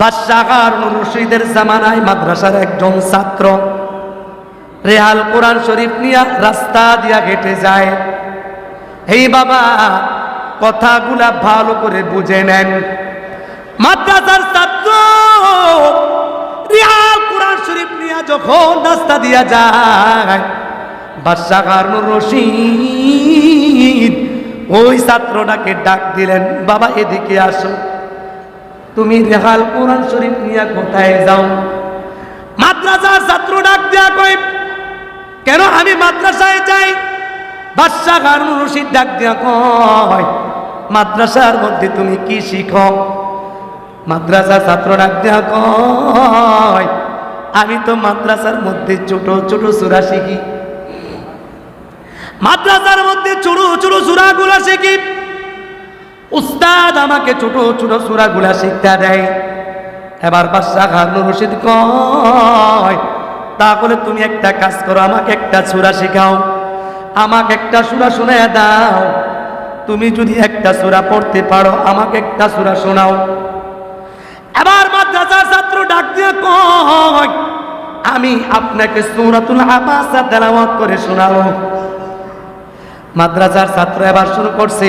বাদশাহার রশিদের জামানায় মাদ্রাসার একজন ছাত্র রেহাল কোরআন শরীফ নিয়ে রাস্তা দিয়া হেঁটে যায়। এই বাবা, কথাগুলা ভালো করে বুঝে নেন। মাদ্রাসার ছাত্র রেহাল কোরআন শরীফ নিয়ে যখন রাস্তা দিয়া যায়, বাদশাহার রশিদ ওই ছাত্রটাকে ডাক দিলেন, বাবা, এদিকে আসো। তুমি রেহাল কোরআন শরীফ নিয়ে কোথায় যাও? মাদ্রাসার ছাত্র ডাক দেয়া কই কেন আমি মাদ্রাসায় যাই? বাদশাহ হারুন রশিদ ডাক দেয়া কয়, মাদ্রাসার মধ্যে তুমি কি শিখো? মাদ্রাসার ছাত্র ডাক দেয়া কয়, আমি তো মাদ্রাসার মধ্যে ছোট ছোট সুরা শিখি। মাদ্রাসার মধ্যে ছোট ছোট সুরাগুলা শিখি। উস্তাদ আমাকে ছোট ছোট সুরাগুলা শিক্ষা দেয়। এবার বাদশাহ হারুন রশিদ কয়, তাহলে তুমি একটা কাজ করো, আমাকে একটা সুরা শেখাও। আমাকে একটা সুরা শুনে দাও। তুমি যদি একটা সুরা পড়তে পারো, আমাকে একটা সুরা শোনাও। এবার মাদ্রাসার ছাত্র ডাক দিয়ে কয়, আমি আপনাকে সূরাতুল আবাসা তেলাওয়াত করে শোনাবো। মাদ্রাসার ছাত্র এবার শুরু করছে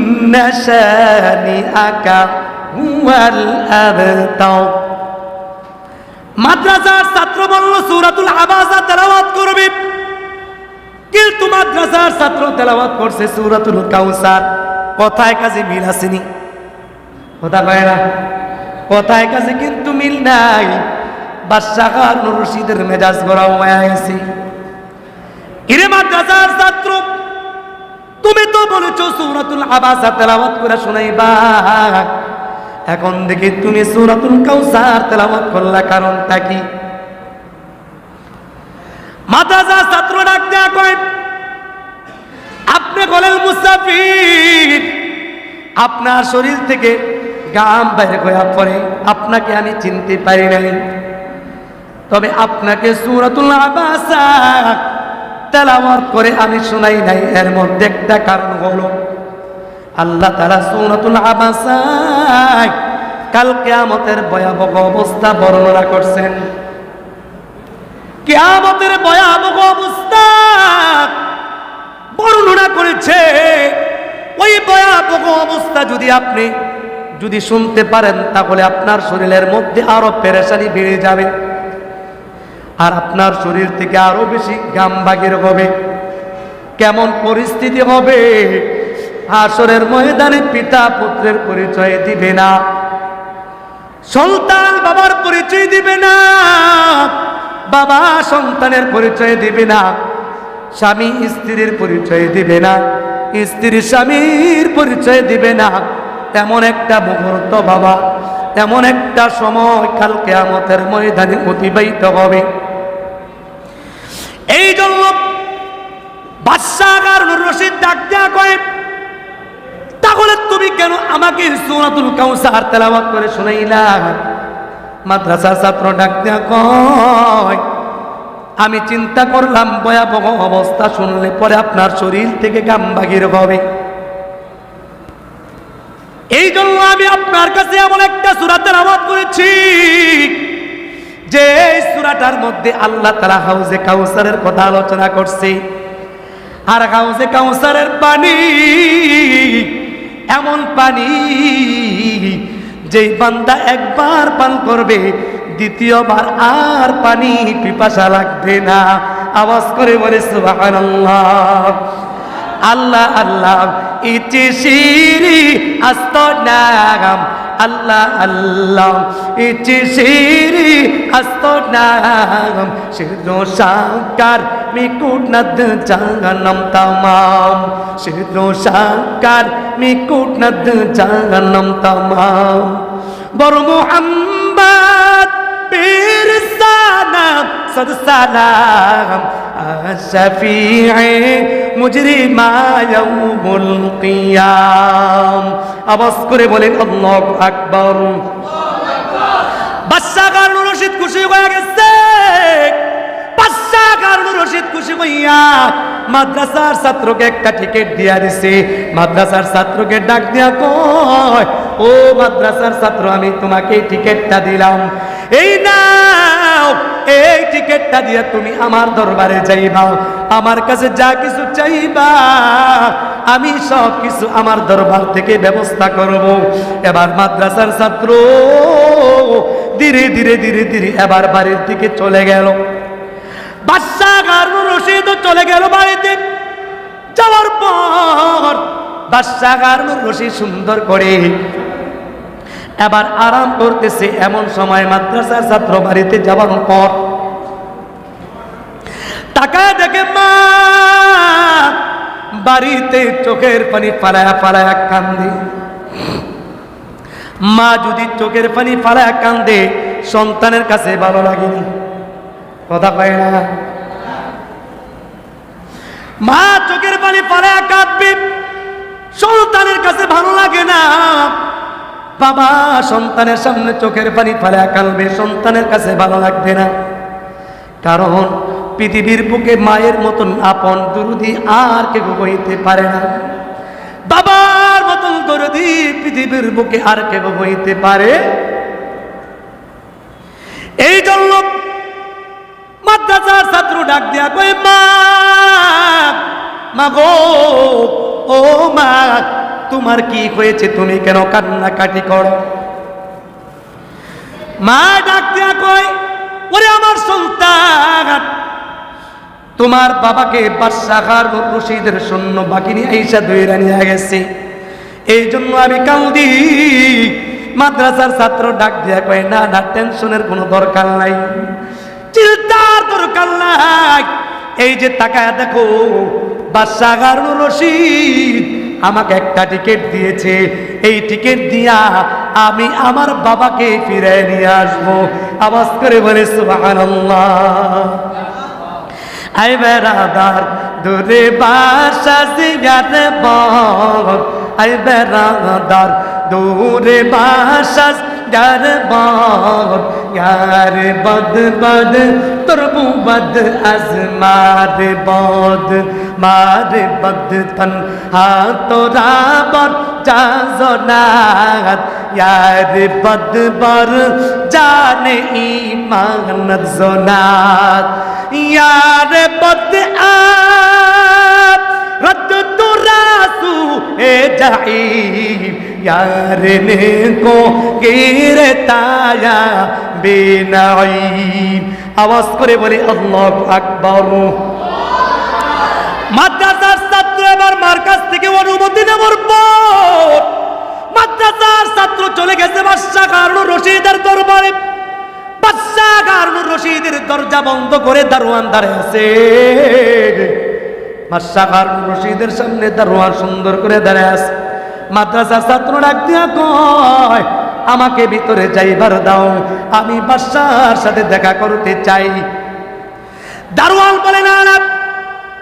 শানিআক হুয়াল আবতাও মাদ্রাসার ছাত্র বলল, সূরাতুল আবাসা তেলাওয়াত করবে? কিন্তু মাদ্রাসার ছাত্র তেলাওয়াত করছে সূরাতুল কাউসার? কথায় কাজে মিল আসেনি। কথা কয় না। কথায় কাজে কিন্তু মিল নাই। বাদশাহ কারুর রশিদের মেজাজ গরম হয়ে গেছে ইরে মাদ্রাসার ছাত্র? তুমি তো বলেছ সূরাতুল আবাসা তেলাওয়াত করে শোনাইবা। এখন দেখি তুমি সূরাতুল কাউসার তেলাওয়াত করলা কারণটা কি? মাদ্রাসার ছাত্র ডাক দেয়া কয়, আপনি বলেন মুসাফির, আপনার শরীর থেকে গাম বাইরে হয়ে পড়ে, আপনাকে আমি চিনতে পারি নাই। তবে আপনাকে সুরাতুল আবাসা তেলাওয়াত করে আমি শোনাই নাই, এর মধ্যে একটা কারণ হলো, আল্লাহ তারা সুরাতুল আবাসা কাল কেয়ামতের ভয়াবহ অবস্থা বর্ণনা করছেন। কেয়ামতের ভয়াবহ অবস্থা বর্ণনা করেছে। ওই ভয়াবহ অবস্থা যদি আপনি যদি শুনতে পারেন, তাহলে আপনার শরীরের মধ্যে আরও পেরেশানি বেড়ে যাবে। আর আপনার শরীর থেকে আরও বেশি গাম বাগের হবে। কেমন পরিস্থিতি হবে? আসরের ময়দানে পিতা পুত্রের পরিচয় দিবে না। সন্তান বাবার পরিচয় দিবে না। বাবা সন্তানের পরিচয় দিবে না। স্বামী স্ত্রীর পরিচয় দিবে না। স্ত্রী স্বামীর পরিচয় দিবে না। এমন একটা মুহূর্ত বাবা। এমন একটা সময় কাল কেয়ামতের ময়দানে অতিবাহিত হবে। এই জন্য বাদশাহ রশিদ ডাক দেয়া কয়, তাহলে তুমি কেন আমাকে সুরাতুল কাউসার তেলাওয়াত করে শুনাইলা? মাদ্রাসার ছাত্র ডাক দেয়া কয়, আমি চিন্তা করলাম, ভয়াবহ অবস্থা শুনলে পরে আপনার শরীর থেকে গাম বাগির হবে। এই জন্য আমি আপনার কাছে এমন একটা সুরাতের আওয়াজ করেছি যে সুরাটার মধ্যে আল্লাহ তারা হাউজে কাউসারের কথা আলোচনা করছে। আর হাউজে কাউসারের পানি, এমন পানি যেই বান্দা একবার পান করবে, দ্বিতীয়বার আর পানি পিপাসা লাগবে না। আওয়াজ করে বলে, সুবহানাল্লাহ। আল্লাহ আল্লাহ, ইতি শিরি আস্ত নাম আল্লাহ আল্লাহ ইচি শিরি হস্ত নাম শিরো সাকার মিকুট নদ জাগনম তমাম শিরো সাকার মিকুট নদ জাগনম তমাম। বড় মোহাম্মদ, পীর সালাম, সদ সালাম مجري ما يوم القيام আওয়াজ করে বলেন আল্লাহু আকবার বাদশা কারুন রশিদ খুশি হয়ে গেছে বাদশা কারুন রশিদ খুশি হইয়া মাদ্রাসার ছাত্রকে একটা টিকিট দিয়া দিছে মাদ্রাসার ছাত্রকে ডাক দিয়া কয় ও মাদ্রাসার ছাত্র আমি তোমাকে এই টিকিটটা দিলাম এই নাও এই টিকিটটা দিয়ে তুমি আমার দরবারে যাইবা। আমার কাছে যা কিছু চাইবা, আমি সব কিছু আমার দরবার থেকে ব্যবস্থা করব। এবার মাদ্রাসার ছাত্র ধীরে ধীরে ধীরে ধীরে এবার বাড়ির দিকে চলে গেল। রশিদ চলে গেল বাড়িতে। যাওয়ার পর বাদশাহ হারুন রশিদ সুন্দর করে এবার আরাম করতেছে এমন সময় মাদ্রাসার ছাত্র বাড়িতে যাওয়ার পর টাকা দেখে, মা, বাড়িতে চোখের পানি ফালায়া ফালায়া কান্দে। মা যদি চোখের পানি ফালায়া কান্দে, সন্তানের কাছে ভালো লাগেনি। কথা কয় না। মা, চোখের পানি ফালায়া কাঁদবে। সন্তানের কাছে ভালো লাগে না। বাবা সন্তানের সামনে চোখের পানি ফালায়া কাঁদবে সন্তানের কাছে ভালো লাগবে না। কারণ পৃথিবীর বুকে মায়ের মতন আপন দুরুদি আর কেউ বইতে পারে না। বাবার মতন দরদি পৃথিবীর বুকে আর কেউ বইতে পারে। এই জন্য মাদ্রাসার ছাত্র ডাক দিয়া কই মা মা গো, ও মা তোমার কি হয়েছে? তুমি কেন কান্নাকাটি করো? মা ডাক দিয়া কয়, ওরে আমার সন্তান তোমার বাবাকে বাদশাহার রশিদের সৈন্য বাকিনী আইসা দইরা নিয়ে গেছে। এই জন্য আমি কান্দি মাদ্রাসার ছাত্র ডাক দিয়া কয়, না না, টেনশনের কোনো দরকার নাই। চিন্তার দরকার নাই। এই যে তাকায় দেখো, বাদশাহার রশিদ আমাকে একটা টিকিট দিয়েছে। এই টিকিট দিয়া আমি আমার বাবাকে ফিরে নিয়ে আসব। আবাস করে বলে সুবাহ আই দূরে বাসা জিয়ার বর আই দূরে বাসা যার বদ ইয়ার বদ বদ তরবু বদ আজ মার বদ মার বদ তন হাতরা বদ যা জনাত ইয়ার বদ বর জানে ইমান জনাত ইয়ার বদ আ রদ जाई यार ने को गिरताया বেনাই আওয়াজ করে বলে আল্লাহ আকবর মাদ্রাসার ছাত্র এবার মার কাছ থেকে অনুমতি নেওয়ার পর মাদ্রাসার ছাত্র চলে গেছে বাদশাহ কারণ রশিদের দরবারে বাদশাহ কারণ রশিদের দরজা বন্ধ করে দারোয়ান দাঁড়িয়ে আছে কারণ রশিদের সামনে দারোয়ান সুন্দর করে দাঁড়িয়ে আছে। মাদ্রাসার ছাত্র ডাক দিয়া কয়, আমাকে ভিতরে যাইবার দাও, আমি বাদশার সাথে দেখা করতে চাই। দারোয়াল বলে, না না,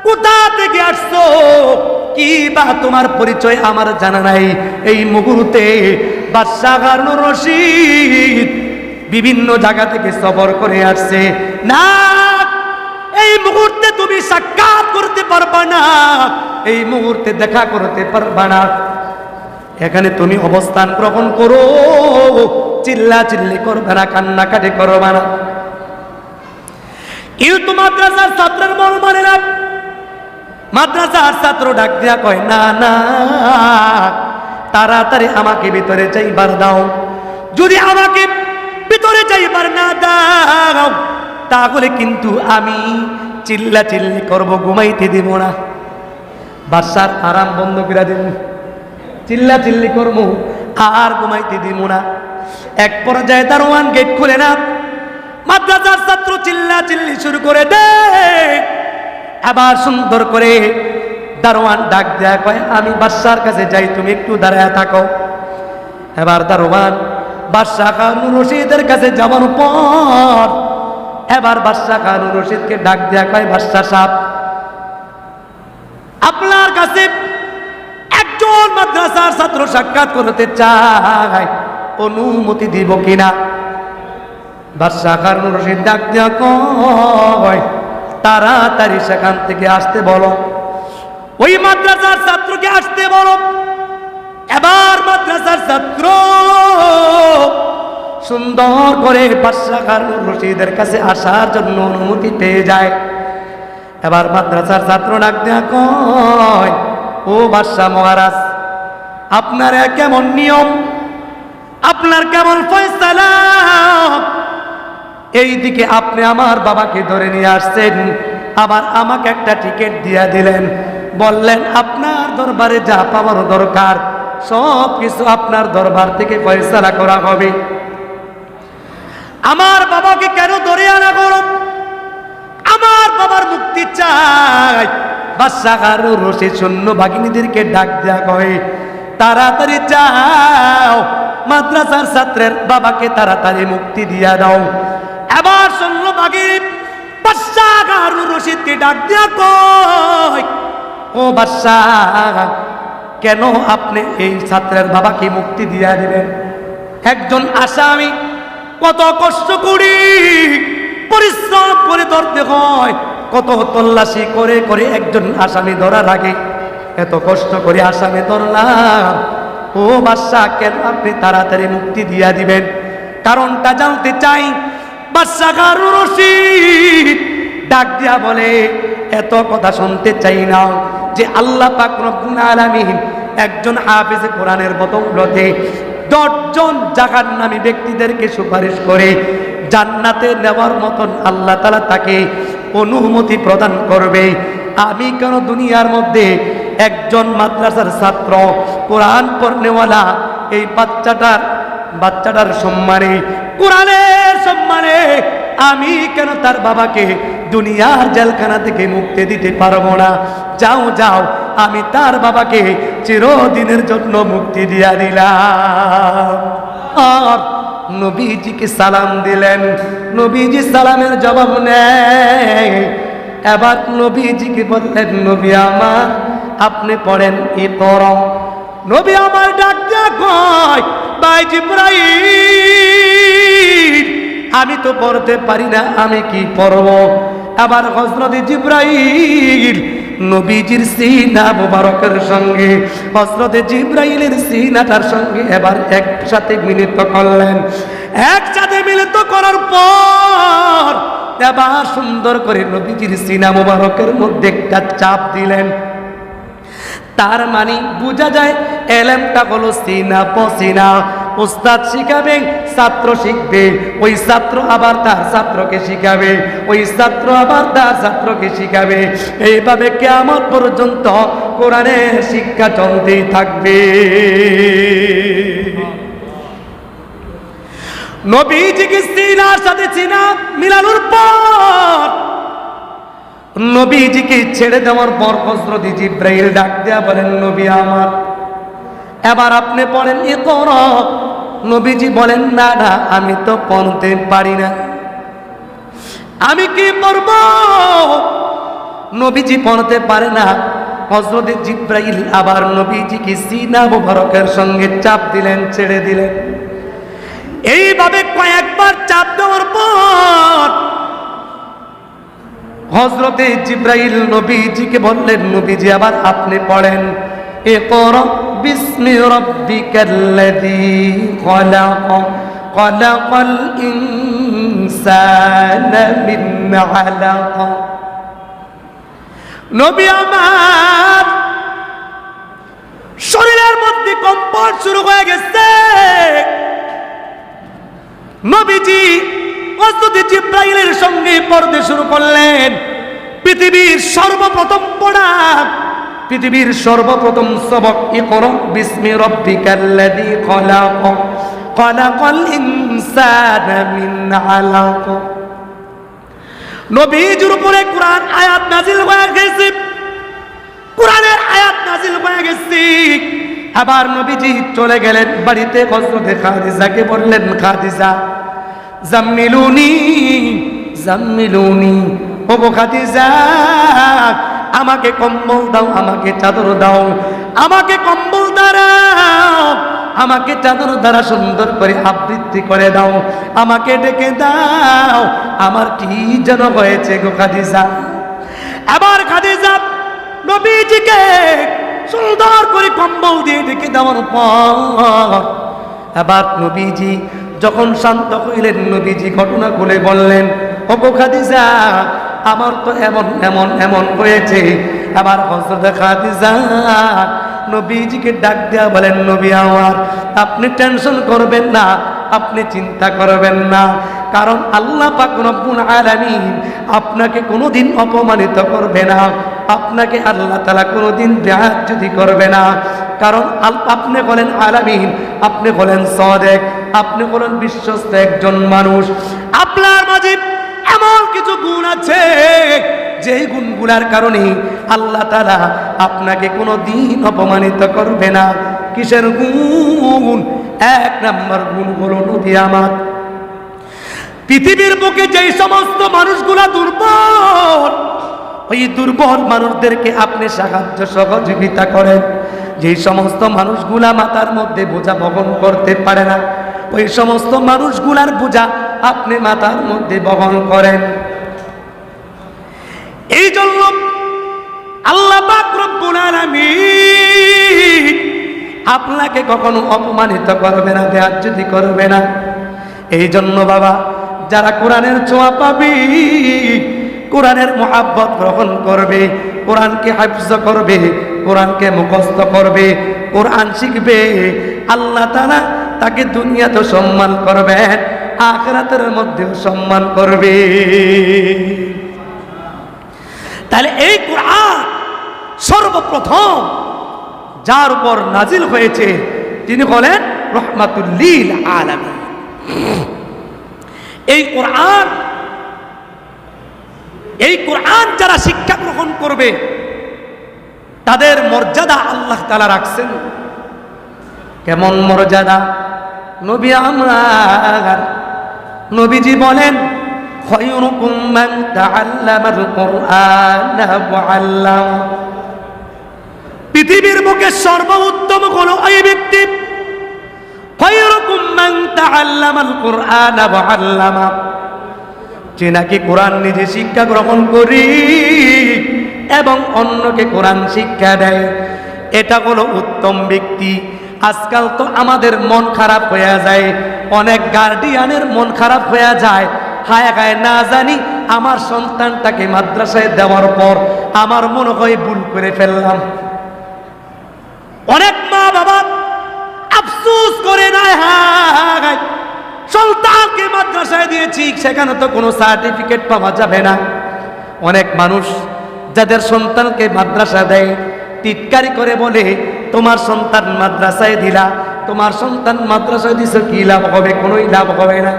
কোথা থেকে আসছো? কি বা তোমার পরিচয় আমার জানা নাই। এই মুহূর্তে বাদশাহ হারুন রশিদ বিভিন্ন জায়গা থেকে সফর করে আসছে। না এই মুহূর্তে তুমি সাক্ষাৎ করতে পারবা না। এই মুহূর্তে দেখা করতে পারবা না। এখানে তুমি অবস্থান গ্রহণ করো। চিল্লা চিল্লি করবে না, কান্নাকাটি করবে না। কিন্তু মাদ্রাসার ছাত্রের মন মানে না। মাদ্রাসার ছাত্র ডাক দিয়া কয়, না না, তাড়াতাড়ি আমাকে ভিতরে চাইবার দাও। যদি আমাকে যাইবার না দাও তাহলে কিন্তু আমি চিল্লা চিল্লি করব, ঘুমাইতে দিব না। বাসার আরাম বন্ধ করে দিব চিল্লা চিল্লি করব, আর ঘুমাইতে দিব না। এক পর্যায়ে দারোয়ান গেট খুলে না। মাদ্রাসার ছাত্র চিল্লা চিল্লি শুরু করে দে আবার সুন্দর করে দারোয়ান ডাক দেয়া কয়, আমি বাদশার কাছে যাই, তুমি একটু দাঁড়ায় থাকো। এবার দারোয়ান বাদশাহ কানুন রশিদের কাছে যাওয়ার পর এবার বাদশাহ কারুর রশিদকে ডাক দেয়া কয়, বাদশাহ সাপ আপনার কাছে একজন মাদ্রাসার ছাত্র সাক্ষাৎ করতে চায় অনুমতি দিব কিনা? বাদশাহ কারুর রশিদ ডাক দেয়া কয়, তাড়াতাড়ি সেখান থেকে আসতে বলো। ওই মাদ্রাসার ছাত্রকে আসতে বলো। এবার মাদ্রাসার ছাত্র সুন্দর করে বাদশাহ কারুর রশিদের কাছে আসার জন্য অনুমতি পেয়ে যায়। এবার মাদ্রাসার ছাত্র ডাক দেয়া কয়, ও বাদশাহ মহারাজ, আপনার কেমন নিয়ম? আপনার কেমন ফয়সালা? এইদিকে আপনি আমার বাবাকে ধরে নিয়ে আসছেন, আবার আমাকে একটা টিকিট দিয়ে দিলেন। বললেন, আপনার দরবারে যা পাওয়ার দরকার সব কিছু আপনার দরবার থেকে ফয়সালা করা হবে। আমার বাবাকে কেন ধরে আনা করো আমার বাবার মুক্তি চাই। বাদশাহ আরও রশিদ শূন্য বাগিনীদেরকে ডাক দেয়া কয়, তাড়াতাড়ি যাও। মাদ্রাসার ছাত্রের বাবাকে তাড়াতাড়ি মুক্তি দিয়া দাও। এবার শূন্য বাগিনী বাদশাহ আরও রশিদকে ডাক দেয়া কয়, ও বাদশাহ কেন আপনি এই ছাত্রের বাবাকে মুক্তি দিয়া দিবেন? একজন আসামি কত কষ্ট করি, পরিশ্রম করে ধরতে হয়, কত তল্লাশি করে করে একজন আসামি ধরার আগে এত কষ্ট করে আসামি ধরলাম। ও বাদশাহ, কেন আপনি তাড়াতাড়ি মুক্তি দিয়া দিবেন? কারণটা জানতে চাই। বাদশাহ কারু রশিদ ডাক দিয়া বলে এত কথা শুনতে চাই না যে আল্লাহ পাক রব্বুল একজন হাফেজ কোরআনের বদৌলতে দশজন জাগার নামী ব্যক্তিদেরকে সুপারিশ করে জান্নাতে নেওয়ার মতন আল্লাহ তালা তাকে অনুমতি প্রদান করবে। আমি কেন দুনিয়ার মধ্যে একজন মাদ্রাসার ছাত্র, কোরআন পড়নেওয়ালা এই বাচ্চাটার বাচ্চাটার সম্মানে, কোরআনের সম্মানে আমি কেন তার বাবাকে দুনিয়ার জেলখানা থেকে মুক্তি দিতে পারব না। যাও যাও, আমি তার বাবাকে চিরদিনের জন্য মুক্তি দিয়া দিলাম। আর নবীজিকে সালাম দিলেন। নবীজি সালামের জবাব নেয়। এবার নবীজিকে বললেন, নবী আমার, আপনি পড়েন ই পরম নবী আমার ডাক দিয়া কয়, ভাই জিব্রাইল, আমি তো পড়তে পারি না, আমি কি পড়ব? আবার হজরত জিব্রাইল নবীজির সিনা মুবারকের সঙ্গে হজরত জিব্রাইলের সিনাটার সঙ্গে এবার একসাথে মিলিত করলেন। একসাথে মিলিত করার পর এবার সুন্দর করে নবীজির সিনা মুবারকের মধ্যে একটা চাপ দিলেন। তার মানে বোঝা যায় এলেমটা হলো সিনা পসিনা। উস্তাদ শিখাবে, ছাত্র শিখবে। ওই ছাত্র আবার তার ছাত্রকে শিখাবে। ওই ছাত্র আবার তার ছাত্রকে শিখাবে। এইভাবে কেমন পর্যন্ত কোরআনের শিক্ষা চলতেই থাকবে। নবীজিকে সিনার সাথে সিনা মিলানোর পর নবীজিকে ছেড়ে দেওয়ার পর হজরত জিব্রাইল ডাক দেয়া বলেন, নবী আমার, এবার আপনি পড়েন, এ কর। নবীজি বলেন, না না, আমি তো পড়তে পারি না। আমি কি পড়ব? নবীজি পড়তে পারে না। হজরত জিব্রাইল আবার নবীজিকে সিনা মুবারকের সঙ্গে চাপ দিলেন, ছেড়ে দিলেন। এইভাবে কয়েকবার চাপ দেওয়ার পর হজরতে জিব্রাইল নবীজিকে বললেন, নবীজি, আবার আপনি পড়েন। এ কর। বিস্মি রব্বিকাল্লাযী খলাক, খলাকাল ইনসানা মিন আলাক নবী আমার, শরীরের মধ্যে কম্পন শুরু হয়ে গেছে। নবীজি হযরত জিব্রাইলের সঙ্গে পড়তে শুরু করলেন। পৃথিবীর সর্বপ্রথম পড়া পৃথিবীর সর্বপ্রথম সবক ইকরা বিস্মি রব্বিকাল্লাযী খলাক। খলাকাল ইনসানা মিন আলাক। নবীজির উপরে কোরআন আয়াত নাজিল হয়ে গেছে। কোরআনের আয়াত নাজিল হয়ে গেছে। আবার নবীজি চলে গেলেন বাড়িতে, হযরতে খাদিজাকে বললেন, খাদিজা, জাম্মিলুনি জাম্মিলুনি ও গো খাদিজা আমাকে কম্বল দাও, আমাকে চাদর দাও, আমাকে কম্বল দাও আমাকে চাদর দ্বারা সুন্দর করে আবৃত্তি করে দাও, আমাকে ডেকে দাও, আমার কি যেন হয়েছে গো খাদিজা? আবার খাদিজা নবীজিকে সুন্দর করে কম্বল দিয়ে ডেকে দেওয়ার পর আবার নবীজি যখন শান্ত হইলেন, নবীজি ঘটনা খুলে বললেন ও গো খাদিজা আমার তো এমন এমন এমন হয়েছে। আবার হজরত খাদিজা নবীজিকে ডাক দেওয়া বলেন, নবী আমার, আপনি টেনশন করবেন না, আপনি চিন্তা করবেন না। কারণ আল্লাহ পাক রব্বুল আলামিন আপনাকে কোনোদিন অপমানিত করবে না। আপনাকে আল্লাহ তাআলা কোনোদিন যদি করবে না। কারণ আপনি বলেন আলামিন, আপনি বলেন সদেক, আপনি বলেন বিশ্বস্ত একজন মানুষ। আপনার মাঝে এমন কিছু গুণ আছে, যেই গুণগুলার কারণে আল্লাহ তারা আপনাকে কোনো দিন অপমানিত করবে না। কিসের গুণ? এক নাম্বার গুণ হলো নদী আমার পৃথিবীর বুকে যেই সমস্ত মানুষগুলা দুর্বল, ওই দুর্বল মানুষদেরকে আপনি সাহায্য সহযোগিতা করেন। যেই সমস্ত মানুষগুলা মাতার মধ্যে বোঝা বহন করতে পারে না, ওই সমস্ত মানুষগুলার বোঝা আপনি মাথার মধ্যে বহন করেন। এই জন্য আল্লাহ আপনাকে কখনো অপমানিত করবে না দেহাজ্যতি করবে না। এই জন্য বাবা, যারা কোরআনের ছোঁয়া পাবি, কোরআনের মহাব্বত গ্রহণ করবে, কোরআনকে হাফজ করবে, কোরআনকে মুখস্থ করবে, কোরআন শিখবে, আল্লাহ তারা তাকে দুনিয়াতে সম্মান করবেন। আখরাতের মধ্যেও সম্মান করবে। তাহলে এই কোরআন সর্বপ্রথম যার উপর নাজিল হয়েছে, তিনি বলেন, রহমাতুল্লিল আলমী এই কোরআন এই কোরআন যারা শিক্ষা গ্রহণ করবে, তাদের মর্যাদা আল্লাহ তালা রাখছেন। কেমন মর্যাদা? নবী আমার নবীজি বলেন পৃথিবীর বুকে সর্বোত্তম হলো ওই ব্যক্তি যে নাকি কোরআন নিজে শিক্ষা গ্রহণ করি এবং অন্যকে কোরআন শিক্ষা দেয়, এটা হলো উত্তম ব্যক্তি। আজকাল তো আমাদের মন খারাপ হয়ে যায় অনেক গার্ডিয়ানের মন খারাপ হয়ে যায়। হায় গায়ে না জানি আমার সন্তানটাকে মাদ্রাসায় দেওয়ার পর আমার মনে হয় ভুল করে ফেললাম। অনেক মা বাবা আফসোস করে না হায় সন্তানকে মাদ্রাসায় দিয়েছি, সেখানে তো কোনো সার্টিফিকেট পাওয়া যাবে না। অনেক মানুষ যাদের সন্তানকে মাদ্রাসা দেয়, টিটকারি করে বলে, তোমার সন্তান মাদ্রাসায় দিলা তোমার সন্তান মাদ্রাসায় দিছ, কি লাভ হবে? কোনোই লাভ হবে না।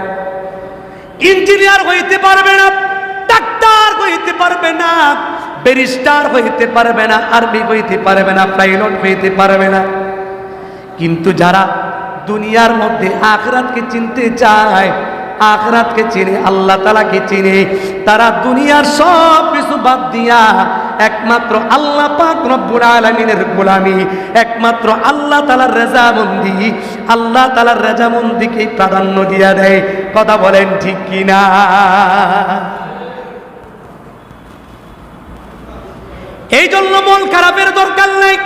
ইঞ্জিনিয়ার হইতে পারবে না, ডাক্তার হইতে পারবে না, ব্যারিস্টার হইতে পারবে না, আর্মি হইতে পারবে না, পাইলট হইতে পারবে না। কিন্তু যারা দুনিয়ার মধ্যে আখরাতকে চিনতে চায়, আখরাতকে চিনে, আল্লাহ তালাকে চিনে, তারা দুনিয়ার সব কিছু বাদ দিয়া একমাত্র আল্লাহ পাক রব্বুল আলামিনের গোলামি একমাত্র আল্লাহ তালার রেজামন্দি। আল্লাহ তালার রেজামন্দিকে প্রাধান্য দিয়া দেয়। কথা বলেন ঠিক কিনা? এই জন্য মন খারাপের দরকার নেই।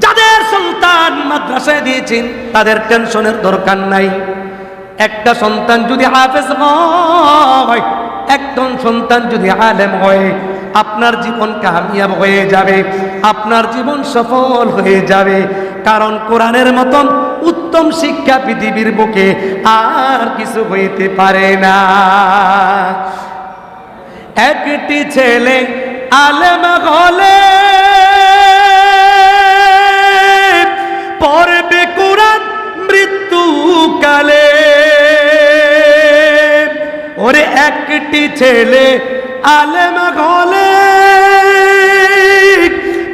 যাদের সন্তান মাদ্রাসায় দিয়েছেন, তাদের টেনশনের দরকার নাই। একটা সন্তান যদি হাফেজ হয় একজন সন্তান যদি আলেম হয়, আপনার জীবন কামিয়াব হয়ে যাবে, আপনার জীবন সফল হয়ে যাবে। কারণ কোরআনের মতন উত্তম শিক্ষা পৃথিবীর বুকে আর কিছু হইতে পারে না। একটি ছেলে আলেম হলে পড়বে কোরআন মৃত্যুকালে। ওরে একটি ছেলে আলেম হলে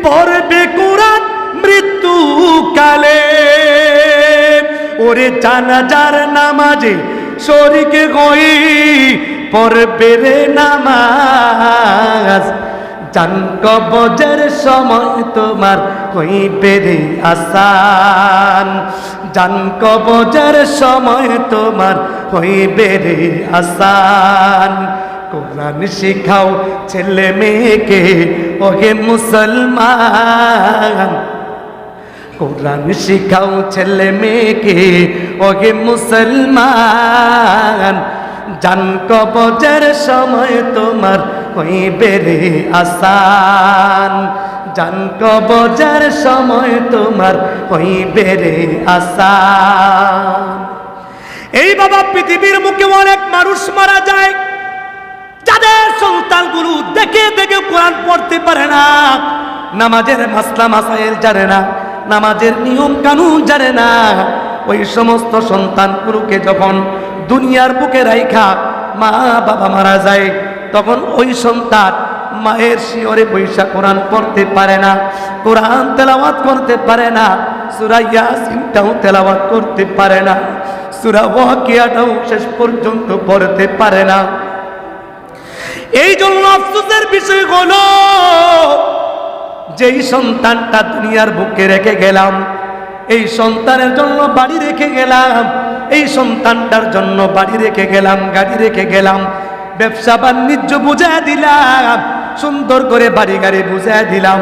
পড়বে কোরআন মৃত্যুকালে। ওরে জানাজার নামাজে শরিকে হই, পড়বে রে নামাজ। জান সময় তোমার হইবে রে আসান। জান কবজের সময় তোমার হইবে রে আসান। কোরআন শিখাও ছেলে মেয়েকে, ওহে মুসলমান। কোরআন শিখাও ছেলে মেয়েকে, ওহে মুসলমান। জান কবজের সময় তোমার হইবে রে আসান। জান কবজের সময় তোমার হইবে রে আসান এই বাবা পৃথিবীর মুখে অনেক মানুষ মারা যায়। যাদের সন্তানগুলো দেখে দেখে কোরআন পড়তে পারে না, নামাজের মাসলা মাসাইল জানে না, নামাজের নিয়ম কানুন জানে না। ওই সমস্ত সন্তানগুলোকে যখন দুনিয়ার বুকে রাইখা মা বাবা মারা যায়, তখন ওই সন্তান মায়ের শিওরে বৈশা কোরআন পড়তে পারে না, কোরআন তেলাওয়াত করতে পারে না সুরাইয়া সিনটাও তেলাওয়াত করতে পারে না, সুরা ওয়াকিয়াটাও শেষ পর্যন্ত পড়তে পারে না। এই জন্য আফসোসের বিষয় হলো, যেই সন্তানটা দুনিয়ার বুকে রেখে গেলাম, এই সন্তানের জন্য বাড়ি রেখে গেলাম, এই সন্তানটার জন্য বাড়ি রেখে গেলাম, গাড়ি রেখে গেলাম, ব্যবসা বাণিজ্য বুঝায় দিলাম সুন্দর করে বাড়ি গাড়ি বুঝাই দিলাম,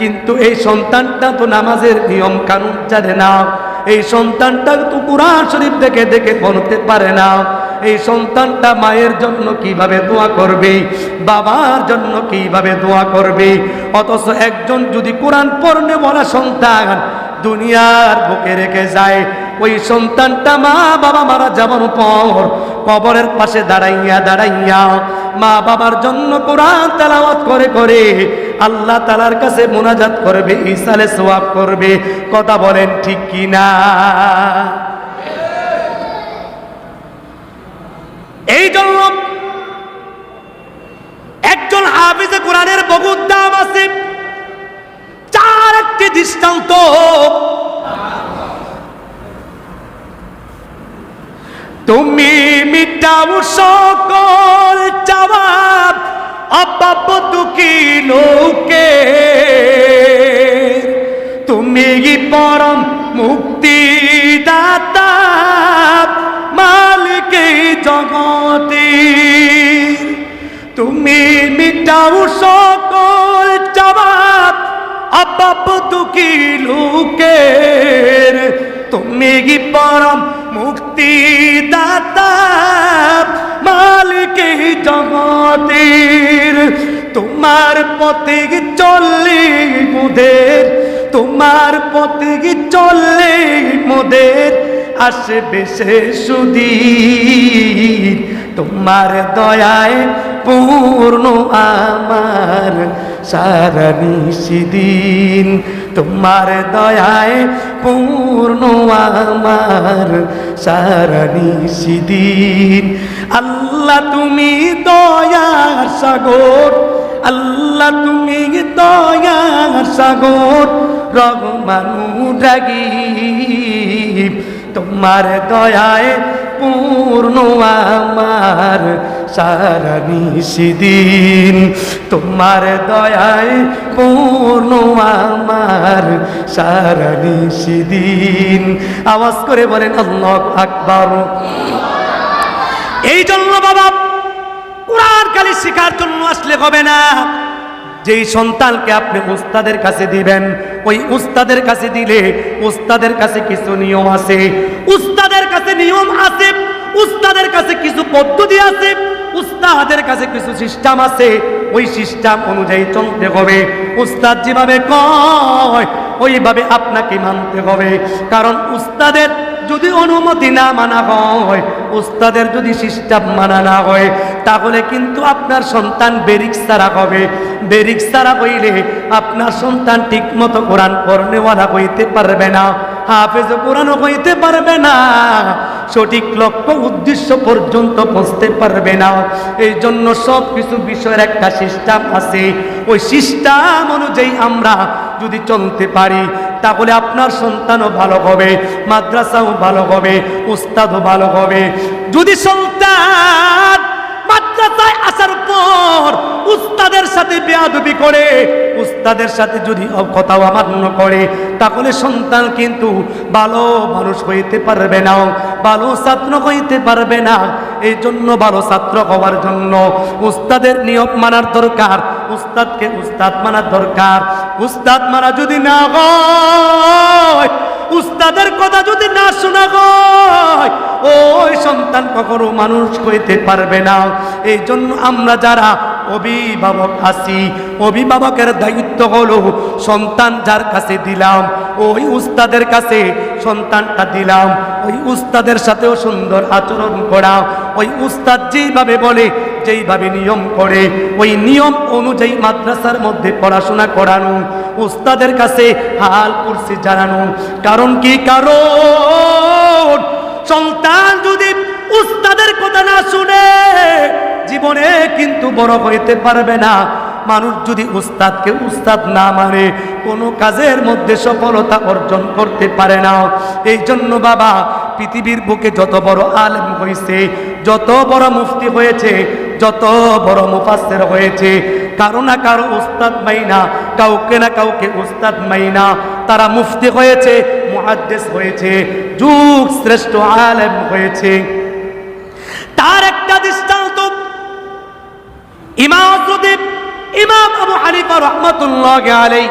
কিন্তু এই সন্তানটা তো নামাজের নিয়ম কানুন জানে না। এই সন্তানটা তো কোরআন শরীফ দেখে দেখে পড়তে পারে না। এই সন্তানটা মায়ের জন্য কীভাবে দোয়া করবে, বাবার জন্য কীভাবে দোয়া করবে? অথচ একজন যদি কোরআন পড়নে বলা সন্তান দুনিয়ার বুকে রেখে যায়, ওই সন্তানটা মা বাবা মারা যাবার পর কবরের পাশে দাঁড়াইয়া দাঁড়াইয়া মা বাবার জন্য কোরআন তেলাওয়াত করে করে। আল্লাহ তালার কাছে মোনাজাত করবে ইসালে সোয়াব করবে। কথা বলেন ঠিক কি না এই জন্য একজন হাফিজে কোরআনের বহুত দাম আছে। চার একটি দৃষ্টান্ত। তুমি মিটাও সকল জবাব, অপাপ দুঃখী লোকে। তুমি পরম মুক্তি দাতা মালিক জগতে। তুমি মিটাও সকল জবাব, অপাপ দুঃখী লোকের। তুমি পরম মুক্তি দাতা মালিক জগতের। তোমার পথে চললে মোদের, তোমার পথে চললে মোদের, আসবে সে সুদীর তোমার দয়ায় পূর্ণ আমার সারা নিশিদিন। তোমার দয়ায় পূর্ণ আমার সারা নিশিদিন। আল্লাহ তুমি দয়ার সাগর, আল্লাহ তুমি দয়ার সাগর রঘমানু ডাগি তোমার দয়ায় পূর্ণ আমার সারা নিশিদিন। তোমার দয়ায় পূর্ণ আমার সারা নিশিদিন। আওয়াজ করে বলেন, আল্লাহ আকবর। এই জন্য বাবা, কোরআন কালি শেখার জন্য আসলে হবে না। যেই সন্তানকে আপনি উস্তাদের কাছে দিবেন, ওই উস্তাদের কাছে দিলে উস্তাদের কাছে কিছু নিয়ম আছে। উস্তাদের কাছে নিয়ম আছে, উস্তাদের কাছে কিছু পদ্ধতি আছে, উস্তাদের কাছে কিছু সিস্টেম আছে, ওই সিস্টেম অনুযায়ী চলতে হবে। উস্তাদ যেভাবে কয়, ওইভাবে আপনাকে মানতে হবে। কারণ উস্তাদের যদি অনুমতি না মানা হয়, উস্তাদের যদি সিস্টেম মানা না হয়, তাহলে কিন্তু আপনার সন্তান বেরিক সারা হবে। বেরিক সারা হইলে আপনার সন্তান ঠিক মতো কোরআন পড়নেওয়ালা হইতে পারবে না। হাফেজ কোরআন হইতে পারবে না। সঠিক লক্ষ্য, উদ্দেশ্য পর্যন্ত পৌঁছতে পারবে না। এই জন্য সব কিছু বিষয়ের একটা সিস্টেম আছে। ওই সিস্টেম অনুযায়ী আমরা যদি চলতে পারি, তাহলে আপনার সন্তানও ভালো হবে, মাদ্রাসাও ভালো হবে, উস্তাদও ভালো হবে। যদি সন্তান মাদ্রাসায় আসার পর উস্তাদের সাথে বেয়াদবি করে, উস্তাদের সাথে যদি কথা অমান্য করে, তাহলে সন্তান কিন্তু ভালো মানুষ হইতে পারবে না, ভালো ছাত্র হইতে পারবে না। এই জন্য ভালো ছাত্র হওয়ার জন্য উস্তাদের নিয়ম মানার দরকার, উস্তাদকে উস্তাদ মানার দরকার। উস্তাদ মানা যদি না হয় উস্তাদের কথা যদি না শোনা হয় ওই সন্তান কখনো মানুষ হইতে পারবে না। এই জন্য আমরা যারা অভিভাবক আছি, অভিভাবকের দায়িত্ব হলো সন্তান যার কাছে দিলাম, ওই উস্তাদের কাছে সন্তানটা দিলাম, ওই উস্তাদের সাথেও সুন্দর আচরণ করা, ওই উস্তাদ যেভাবে বলে যেইভাবে নিয়ম করে, ওই নিয়ম অনুযায়ী মাদ্রাসার মধ্যে পড়াশোনা করানো, উস্তাদের কাছে হাল কুরসি জানানো। কারণ কি? কারণ সন্তান যদি উস্তাদের কথা না শুনে, জীবনে কিন্তু বড় হইতে পারবে না। মানুষ যদি উস্তাদকে উস্তাদ না মানে কোনো কাজের মধ্যে সফলতা অর্জন করতে পারে না। এই জন্য বাবা, পৃথিবীর বুকে যত বড় আলেম হয়েছে যত বড় মুফতি হয়েছে যত বড় মুফাসের হয়েছে, কারও না কারও উস্তাদ মাইনা, কাউকে না কাউকে উস্তাদ মাইনা। তারা মুফতি হয়েছে, মুহাদ্দিস হয়েছে, যুগ শ্রেষ্ঠ আলেম হয়েছে। তার একটা দৃষ্টান্ত, ইমাম যদি ইমাম আবু হানিফা রহমতুল্লাহ আলাই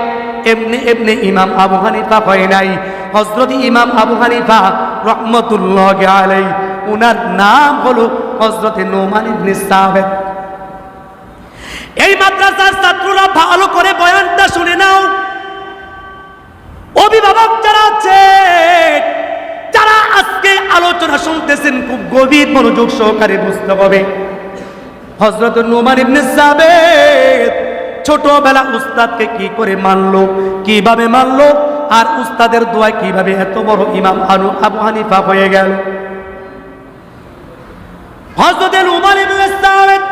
এমনি এমনি ইমাম আবু হানিফা হয় নাই। হজরত ইমাম আবু হানিফা রহমতুল্লাহ আলাই উনার নাম হলো হজরত নোমান ইবনে সাহেব এই মাদ্রাসার ছাত্ররা ভালো করে বয়ানটা শুনে নাও। অভিভাবক যারা আছে, যারা আজকে আলোচনা শুনতেছেন, খুব গভীর মনোযোগ সহকারে বুঝতে হবে। হজরত নোমান ইবনে সাবেদ ছোটবেলা উস্তাদকে কি করে মানলো, কীভাবে মানলো, আর উস্তাদের দোয়ায় কীভাবে এত বড় ইমাম আনু আবু হানিফা হয়ে গেল। হজরত নোমান ইবনে সাবেদ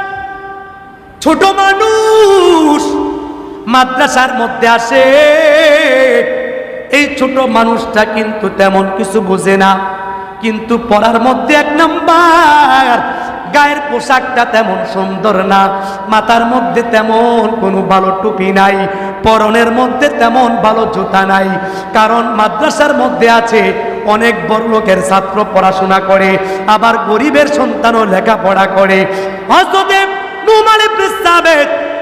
ছোট মানুষ মাদ্রাসার মধ্যে আসে। এই ছোট মানুষটা কিন্তু তেমন কিছু বোঝে না, কিন্তু পড়ার মধ্যে এক নাম্বার, গায়ের পোশাকটা তেমন সুন্দর না, মাথার মধ্যে তেমন কোনো ভালো টুপি নাই, পরনের মধ্যে তেমন ভালো জুতা নাই, কারণ মাদ্রাসার মধ্যে আছে অনেক বড় লোকের ছাত্র পড়াশোনা করে, আবার গরিবের সন্তানও লেখাপড়া করে। হজরত নুমালে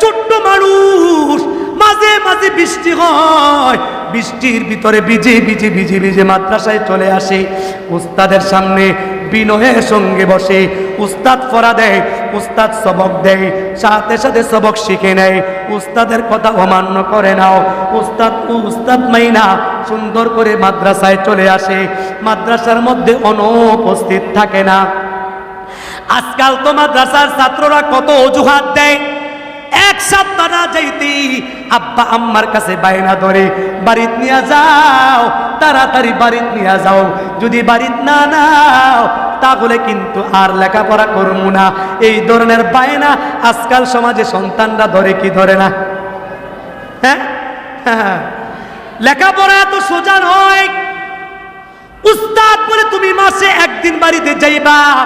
ছোট্ট মানুষ, মাঝে মাঝে বৃষ্টি হয়, বৃষ্টির ভিতরে ভিজে ভিজে ভিজে ভিজে মাদ্রাসায় চলে আসে। উস্তাদের সামনে বিনয়ের সঙ্গে বসে। উস্তাদ ফরা দেয়, উস্তাদ সবক দেয়, সাথে সাথে সবক শিখে নেয়। উস্তাদের কথা অমান্য করে নাও। উস্তাদ উস্তাদ মাইনা সুন্দর করে মাদ্রাসায় চলে আসে। মাদ্রাসার মধ্যে অনুপস্থিত থাকে না। আজকাল তো মাদ্রাসার ছাত্ররা কত অজুহাত দেয়। এক সপ্তাহ না যাইতে আব্বা আম্মার কাছে বায়না ধরে, বাড়িত নিয়ে যাও, তাড়াতাড়ি বাড়িত নিয়ে যাও। যদি বাড়িত না নাও তাহলে কিন্তু আর লেখাপড়া করব না। এই ধরনের বায়না আজকাল সমাজে সন্তানরা ধরে কি ধরে না? হ্যাঁ? হ্যাঁ। লেখাপড়া এত সোজা নয়। উস্তাদ বলে তুমি মাসে একদিন বাড়িতে যাইবা।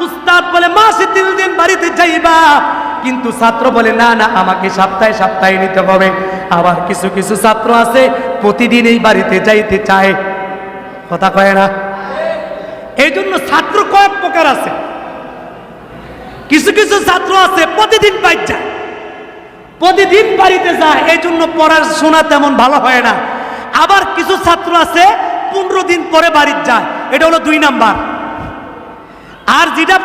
উস্তাদ বলে মাসে তিন দিন বাড়িতে যাইবা। কিন্তু ছাত্র বলে, না না, আমাকে সপ্তাহে সপ্তাহে নিতে হবে। আবার কিছু কিছু ছাত্র আছে, প্রতিদিন এই বাড়িতে যাইতে চায়। কথা কয় না? এই জন্য ছাত্র কয়েক প্রকার আছে। কিছু কিছু ছাত্র আছে, প্রতিদিন বাইর যায়। প্রতিদিন বাড়িতে যায় এই জন্য পড়াশোনা তেমন ভালো হয় না। আবার কিছু ছাত্র আছে, পনেরো দিন পরে বাড়ির যায়। এটা হলো দুই নাম্বার। আর যেটা